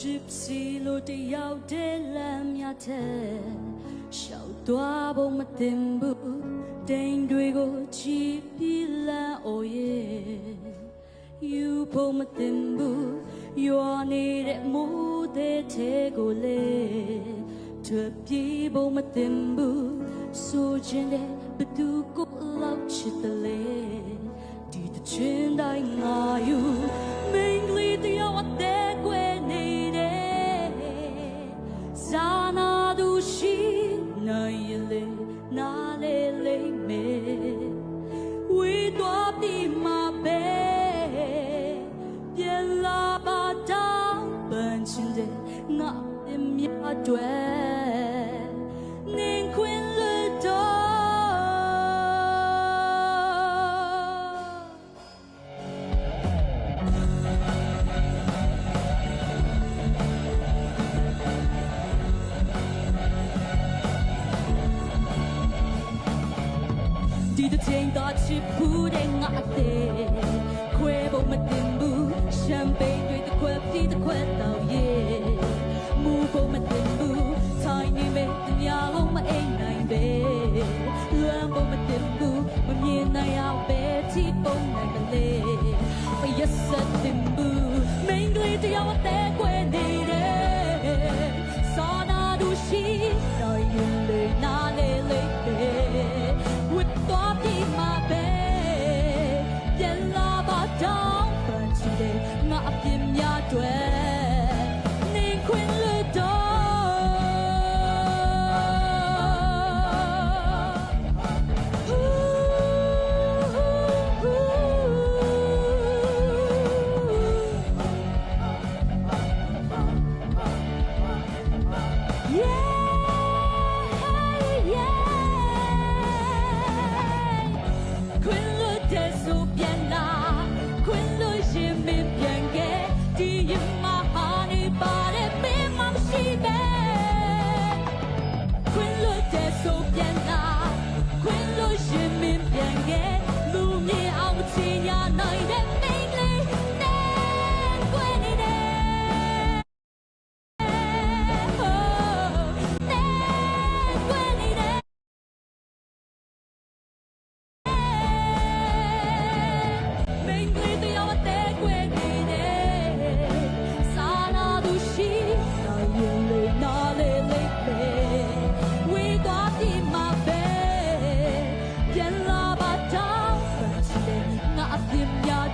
gypsy လို့တယောက်တည်းလမ်းမြတဲ့ရှောက်သွားဖို့မတင်ဘူးတိမ်တွေကိုချီပြီးလမ်းအိုရဲ့ယူဖို့မတင်ဘူးရွာနေတဲ့မိုးတဲ့ထဲကိုလေထွက်ပြေးဖို့မတင်ဘူးဆိုချင်တဲ့ဘသူကိုလောက်ချစ်တယ်လေဒီတချင်တိုင်းငါယူ သူရှိနိုင်ရ ချိန်တော့ချစ်ဘူးတဲ့ငါအသေးခွဲဖို့မတင်ဘူးရှမ်ပိန်းတွေတစ်ခွက်ပြီးတစ်ခွက်တော့ရဲ့